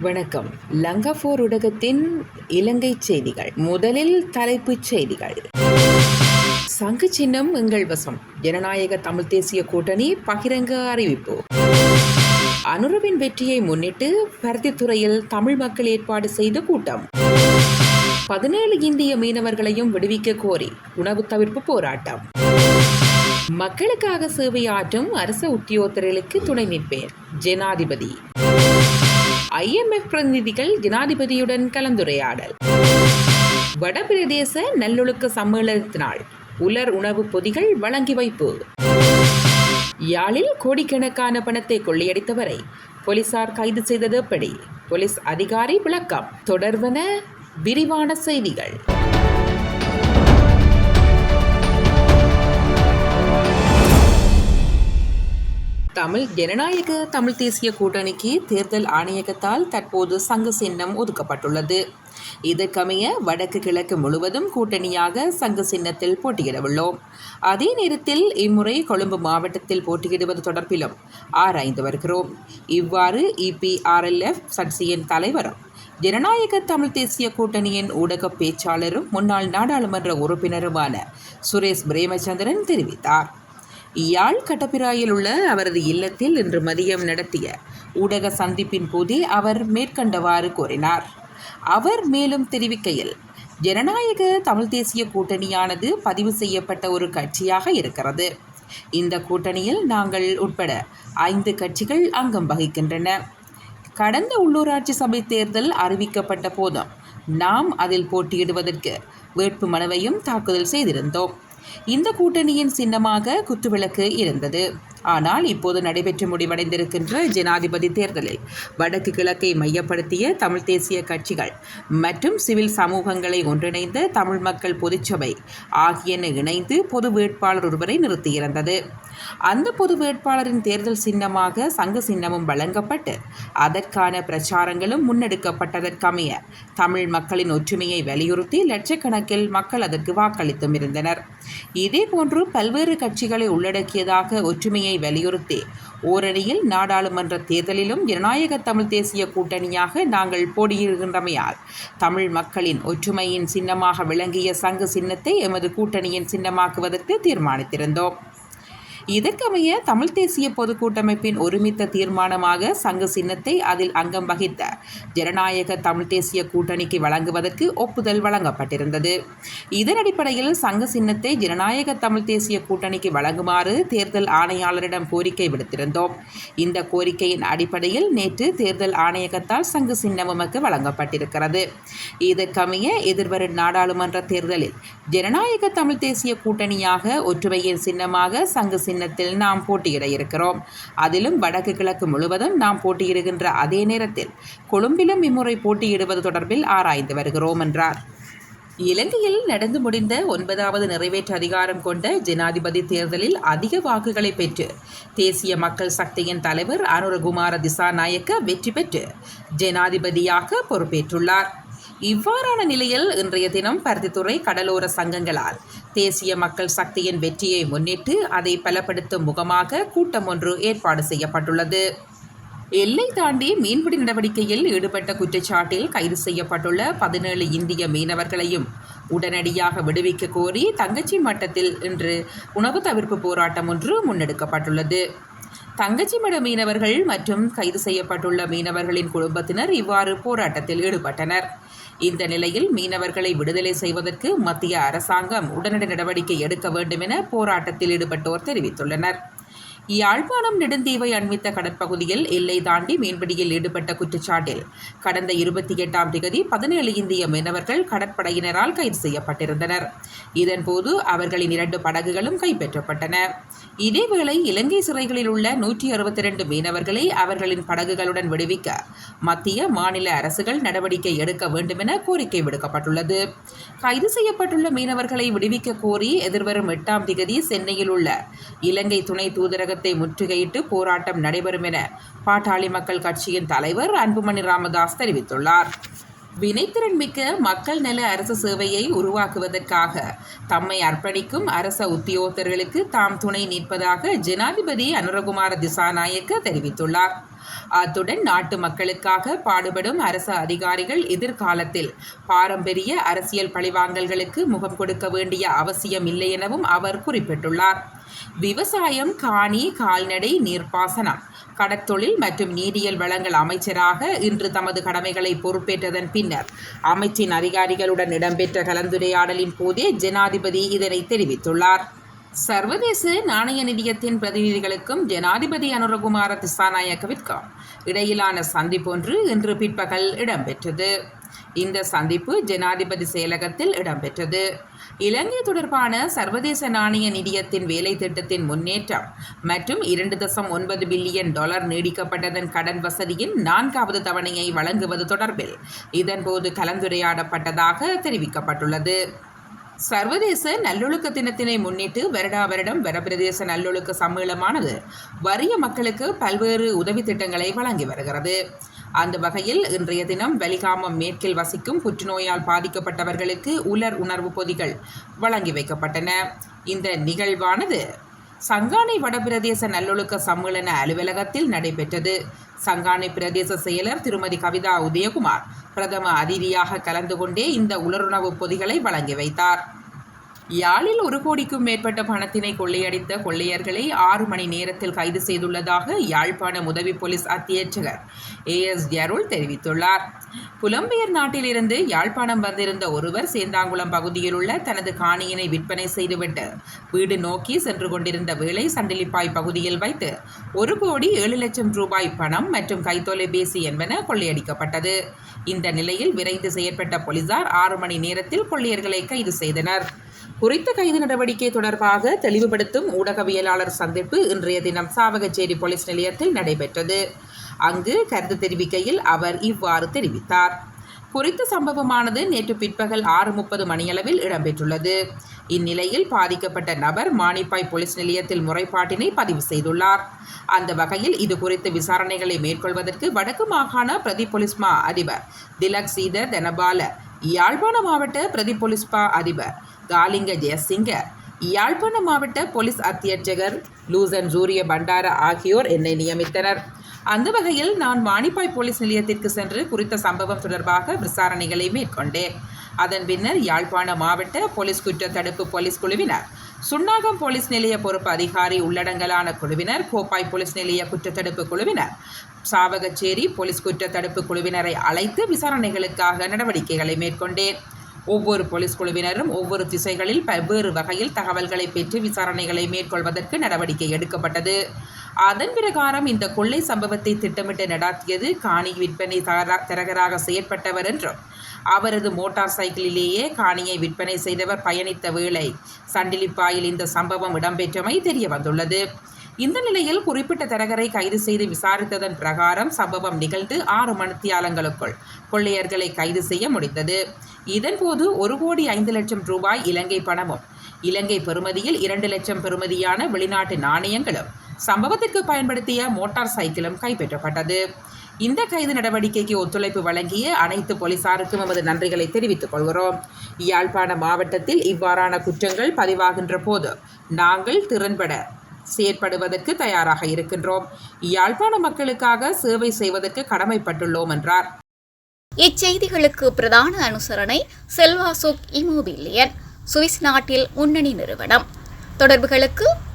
வணக்கம். லங்கபோர் ஊடகத்தின் இலங்கை செய்திகள். முதலில் தலைப்புச் செய்திகள். சங்கு சின்னம் எங்கள் வசம். ஜனநாயக தமிழ் தேசிய கூட்டணி பகிரங்க அறிவிப்பு. அனுரவின் வெற்றியை முன்னிட்டு பருத்தித்துறையில் தமிழ் மக்கள் ஏற்பாடு செய்த கூட்டம். பதினேழு இந்திய மீனவர்களையும் விடுவிக்க கோரி உணவு தவிர்ப்பு போராட்டம். மக்களுக்காக சேவையாற்றும் அரச உத்தியோகத்தர்களுக்கு துணை நிற்பேன். ஜனாதிபதி. ஐஎம்எஃப் பிரதிநிதிகள் ஜனாதிபதியுடன் கலந்துரையாடல். வடபிரதேச நல்லொழுக்க சம்மேளனத்தினால் உலர் உணவு பொதிகள் வழங்கி வைப்பு. யாழில் கோடிக்கணக்கான பணத்தை கொள்ளையடித்தவரை போலீசார் கைது செய்தது எப்படி? போலீஸ் அதிகாரி விளக்கம். தொடர்வன விரிவான செய்திகள். தமிழ் ஜனநாயக தமிழ் தேசிய கூட்டணிக்கு தேர்தல் ஆணையகத்தால் தற்போது சங்க சின்னம் ஒதுக்கப்பட்டுள்ளது. இதற்கமைய வடக்கு கிழக்கு முழுவதும் கூட்டணியாக சங்க சின்னத்தில் போட்டியிடவுள்ளோம். அதே நேரத்தில் இம்முறை கொழும்பு மாவட்டத்தில் போட்டியிடுவது தொடர்பிலும் ஆராய்ந்து வருகிறோம். இவ்வாறு இபிஆர்எல்எஃப் சட்சியின் தலைவரும் ஜனநாயக தமிழ் தேசிய கூட்டணியின் ஊடக பேச்சாளரும் முன்னாள் நாடாளுமன்ற உறுப்பினருமான சுரேஷ் பிரேமச்சந்திரன் தெரிவித்தார். யாழ் கட்டப்பிராயில் உள்ள அவரது இல்லத்தில் இன்று மதியம் நடத்திய ஊடக சந்திப்பின் போதே அவர் மேற்கண்டவாறு கூறினார். அவர் மேலும் தெரிவிக்கையில் ஜனநாயக தமிழ் தேசிய கூட்டணியானது பதிவு செய்யப்பட்ட ஒரு கட்சியாக இருக்கிறது. இந்த கூட்டணியில் நாங்கள் உட்பட ஐந்து கட்சிகள் அங்கம் வகிக்கின்றன. கடந்த உள்ளூராட்சி சபை தேர்தல் அறிவிக்கப்பட்ட போதும் நாம் அதில் போட்டியிடுவதற்கு வேட்பு மனுவையும் தாக்குதல் செய்திருந்தோம். இந்த கூட்டணியின் சின்னமாக குத்துவிளக்கு இருந்தது. ஆனால் இப்போது நடைபெற்று முடிவடைந்திருக்கின்ற ஜனாதிபதி தேர்தலில் வடக்கு கிழக்கை மையப்படுத்திய தமிழ் தேசிய கட்சிகள் மற்றும் சிவில் சமூகங்களை ஒன்றிணைந்த தமிழ் மக்கள் பொதுச்சபை ஆகியன இணைந்து பொது வேட்பாளர் ஒருவரை நிறுத்தியிருந்தது. அந்த பொது வேட்பாளரின் தேர்தல் சின்னமாக சங்க சின்னமும் வழங்கப்பட்டு அதற்கான பிரச்சாரங்களும் முன்னெடுக்கப்பட்டதற்கமைய தமிழ் மக்களின் ஒற்றுமையை வலியுறுத்தி லட்சக்கணக்கில் மக்கள் அதற்கு வாக்களித்தும் இருந்தனர். இதேபோன்று பல்வேறு கட்சிகளை உள்ளடக்கியதாக ஒற்றுமையை வலியுறுத்தி ஓரணியில் நாடாளுமன்ற தேர்தலிலும் ஜனநாயக தமிழ் தேசிய கூட்டணியாக நாங்கள் போடியிருக்கின்றமையால் தமிழ் மக்களின் ஒற்றுமையின் சின்னமாக விளங்கிய சங்கு சின்னத்தை எமது கூட்டணியின் சின்னமாக்குவதற்கு தீர்மானித்திருந்தோம். இதற்கமைய தமிழ் தேசிய பொதுக்கூட்டமைப்பின் ஒருமித்த தீர்மானமாக சங்க சின்னத்தை அதில் அங்கம் வகித்த ஜனநாயக தமிழ் தேசிய கூட்டணிக்கு வழங்குவதற்கு ஒப்புதல் வழங்கப்பட்டிருந்தது. இதன் அடிப்படையில் சங்க சின்னத்தை ஜனநாயக தமிழ் தேசிய கூட்டணிக்கு வழங்குமாறு தேர்தல் ஆணையாளரிடம் கோரிக்கை விடுத்திருந்தோம். இந்த கோரிக்கையின் அடிப்படையில் நேற்று தேர்தல் ஆணையகத்தால் சங்கு சின்னம் வழங்கப்பட்டிருக்கிறது. இதற்கமைய எதிர்வரும் நாடாளுமன்ற தேர்தலில் ஜனநாயக தமிழ் தேசிய கூட்டணியாக ஒற்றுமையின் சின்னமாக சங்கு சின்ன சின்னத்தில் நாம் போட்டியிட இருக்கிறோம். அதிலும் வடக்கு கிழக்கு முழுவதும் நாம் போட்டியிடுகின்ற அதே நேரத்தில் கொழும்பிலும் இம்முறை போட்டியிடுவது தொடர்பில் ஆராய்ந்து வருகிறோம் என்றார். இலங்கையில் நடந்து முடிந்த ஒன்பதாவது நிறைவேற்று அதிகாரம் கொண்ட ஜனாதிபதி தேர்தலில் அதிக வாக்குகளை பெற்று தேசிய மக்கள் சக்தியின் தலைவர் அனுரகுமார திசாநாயக்க வெற்றி பெற்று ஜனாதிபதியாக பொறுப்பேற்றுள்ளார். இவ்வாறான நிலையில் இன்றைய தினம் பருத்தித்துறை கடலோர சங்கங்களால் தேசிய மக்கள் சக்தியின் வெற்றியை முன்னிட்டு அதை பலப்படுத்தும் முகமாக கூட்டம் ஒன்று ஏற்பாடு செய்யப்பட்டுள்ளது. எல்லை தாண்டி மீன்பிடி நடவடிக்கையில் ஈடுபட்ட குற்றச்சாட்டில் கைது செய்யப்பட்டுள்ள பதினேழு இந்திய மீனவர்களையும் உடனடியாக விடுவிக்க கோரி தங்கச்சி மட்டத்தில் இன்று உணவு தவிர்ப்பு போராட்டம் ஒன்று முன்னெடுக்கப்பட்டுள்ளது. தங்கச்சி மட மீனவர்கள் மற்றும் கைது செய்யப்பட்டுள்ள மீனவர்களின் குடும்பத்தினர் இவ்வாறு போராட்டத்தில் ஈடுபட்டனர். இந்த நிலையில் மீனவர்களை விடுதலை செய்வதற்கு மத்திய அரசாங்கம் உடனடி நடவடிக்கை எடுக்க வேண்டும் என போராட்டத்தில் ஈடுபட்டோர் தெரிவித்துள்ளனர். யாழ்ப்பாணம் நெடுந்தீவை அண்மித்த கடற்பகுதியில் எல்லை தாண்டி மீன்பிடியில் ஈடுபட்ட குற்றச்சாட்டில் கடந்த இருபத்தி எட்டாம் திகதி பதினேழு இந்திய மீனவர்கள் கடற்படையினரால் கைது செய்யப்பட்டிருந்தனர். இதன்போது அவர்களின் இரண்டு படகுகளும் கைப்பற்றப்பட்டன. இதேவேளை இலங்கை சிறைகளில் உள்ள நூற்றி அறுபத்தி இரண்டு மீனவர்களை அவர்களின் படகுகளுடன் விடுவிக்க மத்திய மாநில அரசுகள் நடவடிக்கை எடுக்க வேண்டுமென கோரிக்கை விடுக்கப்பட்டுள்ளது. கைது செய்யப்பட்டுள்ள மீனவர்களை விடுவிக்க கோரி எதிர்வரும் எட்டாம் திகதி சென்னையில் உள்ள இலங்கை துணை தூதரக தூதரகத்தை முற்றுகையிட்டு போராட்டம் நடைபெறும் என பாட்டாளி மக்கள் கட்சியின் தலைவர் அன்புமணி ராமதாஸ் தெரிவித்துள்ளார். வினைத்திறன் மிக்க மக்கள் நல அரசு சேவையை உருவாக்குவதற்காக தம்மை அர்ப்பணிக்கும் அரச உத்தியோகர்களுக்கு தாம் துணை நிற்பதாக ஜனாதிபதி அனுரகுமார திசாநாயக்க தெரிவித்துள்ளார். அத்துடன் நாட்டு மக்களுக்காக பாடுபடும் அரசு அதிகாரிகள் எதிர்காலத்தில் பாரம்பரிய அரசியல் பழிவாங்கல்களுக்கு முகம் கொடுக்க வேண்டிய அவசியம் இல்லை எனவும் அவர் குறிப்பிட்டுள்ளார். விவசாயம் காணி கால்நடை நீர்ப்பாசனம். கடற்தொழில் மற்றும் நீரியல் வளங்கள் அமைச்சராக இன்று தமது கடமைகளை பொறுப்பேற்றதன் பின்னர் அமைச்சின் அதிகாரிகளுடன் இடம்பெற்ற கலந்துரையாடலின் போதே ஜனாதிபதி இதனை தெரிவித்துள்ளார். சர்வதேச நாணய நிதியத்தின் பிரதிநிதிகளுக்கும் ஜனாதிபதி அனுரகுமார திசாநாயக்கவிற்கும் இடையிலான சந்திப்பொன்று இன்று பிற்பகல் இடம்பெற்றது. இந்த சந்திப்பு ஜனாதிபதி செயலகத்தில் இடம்பெற்றது. இலங்கை தொடர்பான சர்வதேச நாணய நிதியத்தின் வேலை திட்டத்தின் முன்னேற்றம் மற்றும் இரண்டு தசம் ஒன்பது பில்லியன் டாலர் நீடிக்கப்பட்டதன் கடன் வசதியின் நான்காவது தவணையை வழங்குவது தொடர்பில் இதன்போது கலந்துரையாடப்பட்டதாக தெரிவிக்கப்பட்டுள்ளது. சர்வதேச நல்லொழுக்க தினத்தினை முன்னிட்டு வருடா வருடம் வரப்பிரதேச நல்லொழுக்க சம்மேளமானது வறிய மக்களுக்கு பல்வேறு உதவி திட்டங்களை வழங்கி வருகிறது. அந்த வகையில் இன்றைய தினம் வலிகாமம் மேற்கில் வசிக்கும் புற்றுநோயால் பாதிக்கப்பட்டவர்களுக்கு உலர் உணர்வு பொதிகள் வழங்கி வைக்கப்பட்டன. இந்த நிகழ்வானது சங்கானை வடபிரதேச நல்லொழுக்க சம்மேளன அலுவலகத்தில் நடைபெற்றது. சங்கானை பிரதேச செயலர் திருமதி கவிதா உதயகுமார் பிரதம அதிதியாக கலந்து கொண்டே இந்த உலருணவு பொதிகளை வழங்கி வைத்தார். யாழில் ஒரு கோடிக்கும் மேற்பட்ட பணத்தினை கொள்ளையடித்த கொள்ளையர்களை ஆறு மணி நேரத்தில் கைது செய்துள்ளதாக யாழ்ப்பாணம் உதவி போலீஸ் அத்தியட்சகர் ஏ எஸ் ஜருள் தெரிவித்துள்ளார். புலம்பெயர் நாட்டிலிருந்து யாழ்ப்பாணம் வந்திருந்த ஒருவர் சேந்தாங்குளம் பகுதியில் உள்ள தனது காணியினை விற்பனை செய்துவிட்டு வீடு நோக்கி சென்று கொண்டிருந்த வேளை சண்டிலிப்பாய் பகுதியில் வைத்து ஒரு கோடி ஏழு லட்சம் ரூபாய் பணம் மற்றும் கைத்தொலைபேசி என்பன கொள்ளையடிக்கப்பட்டது. இந்த நிலையில் விரைந்து செயற்பட்ட போலீசார் ஆறு மணி நேரத்தில் கொள்ளையர்களை கைது செய்தனர். குறித்த கைது நடவடிக்கை தொடர்பாக தெளிவுபடுத்தும் ஊடகவியலாளர் சந்திப்பு இன்றைய தினம் சாவகச்சேரி போலீஸ் நிலையத்தில் நடைபெற்றது. அங்கு கருத்து தெரிவிக்கையில் அவர் இவ்வாறு தெரிவித்தார். குறித்த சம்பவமானது நேற்று பிற்பகல் ஆறு முப்பது மணியளவில் இடம்பெற்றுள்ளது. இந்நிலையில் பாதிக்கப்பட்ட நபர் மானிப்பாய் போலீஸ் நிலையத்தில் முறைப்பாட்டினை பதிவு செய்துள்ளார். அந்த வகையில் இது குறித்து விசாரணைகளை மேற்கொள்வதற்கு வடக்கு மாகாண பிரதி போலீஸ்மா அதிபர் திலக் சீதர் தனபால யாழ்ப்பாண மாவட்ட பிரதி போலீஸ்பா அதிபர் காலிங்க ஜெயசிங்க யாழ்ப்பாண மாவட்ட போலீஸ் அத்தியட்சகர் லூசன் சூரிய பண்டார ஆகியோர் என்னை நியமித்தனர். அந்த வகையில் நான் வாணிப்பாய் போலீஸ் நிலையத்திற்கு சென்று குறித்த சம்பவம் தொடர்பாக விசாரணைகளை மேற்கொண்டேன். அதன் பின்னர் யாழ்ப்பாண மாவட்ட போலீஸ் குற்ற தடுப்பு போலீஸ் குழுவினர் சுன்னாகம் போலீஸ் நிலைய பொறுப்பு அதிகாரி உள்ளடங்கலான குழுவினர் கோப்பாய் போலீஸ் நிலைய குற்றத்தடுப்பு குழுவினர். சாவகச்சேரி போலீஸ் குற்றத்தடுப்பு குழுவினரை அழைத்து விசாரணைகளுக்காக நடவடிக்கைகளை மேற்கொண்டேன். ஒவ்வொரு போலீஸ் குழுவினரும் ஒவ்வொரு திசைகளில் பல்வேறு வகையில் தகவல்களை பெற்று விசாரணைகளை மேற்கொள்வதற்கு நடவடிக்கை எடுக்கப்பட்டது. அதன் பிரகாரம் இந்த கொள்ளை சம்பவத்தை திட்டமிட்டு நடாத்தியது காணி விற்பனை தரகராக செயற்பட்டவர் என்றும் அவரது மோட்டார் சைக்கிளிலேயே காணியை விற்பனை செய்தவர் பயணித்த வேளை சண்டிலிப்பாயில் இந்த சம்பவம் இடம்பெற்றமை தெரிய வந்துள்ளது இந்த நிலையில் குறிப்பிட்ட தரகரை கைது செய்து விசாரித்ததன் பிரகாரம் சம்பவம் நிகழ்ந்து ஆறு மணித்தியாலங்களுக்குள் கொள்ளையர்களை கைது செய்ய முடிந்தது. இதன்போது ஒரு கோடி ஐந்து லட்சம் ரூபாய் இலங்கை பணமும் இலங்கை பெறுமதியில் இரண்டு லட்சம் பெறுமதியான வெளிநாட்டு நாணயங்களும் சம்பவத்திற்கு பயன்படுத்திய மோட்டார் சைக்கிளும் கைப்பற்றப்பட்டது. இந்த கைது நடவடிக்கைக்கு ஒத்துழைப்பு வழங்கிய அனைத்து போலீசாருக்கும் எமது நன்றிகளை தெரிவித்துக் கொள்கிறோம். யாழ்ப்பாண மாவட்டத்தில் இவ்வாறான குற்றங்கள் பதிவாகின்ற போது நாங்கள் திறன்பட செயற்படுவதற்கு தயாராக இருக்கின்றோம். யாழ்ப்பாண மக்களுக்காக சேவை செய்வதற்கு கடமைப்பட்டுள்ளோம் என்றார். இச்செய்திகளுக்கு பிரதான அனுசரணை செல்வாசோக் இமோபிலியன் சுவிஸ் நாட்டில் முன்னணி நிறுவனம். தொடர்புகளுக்கு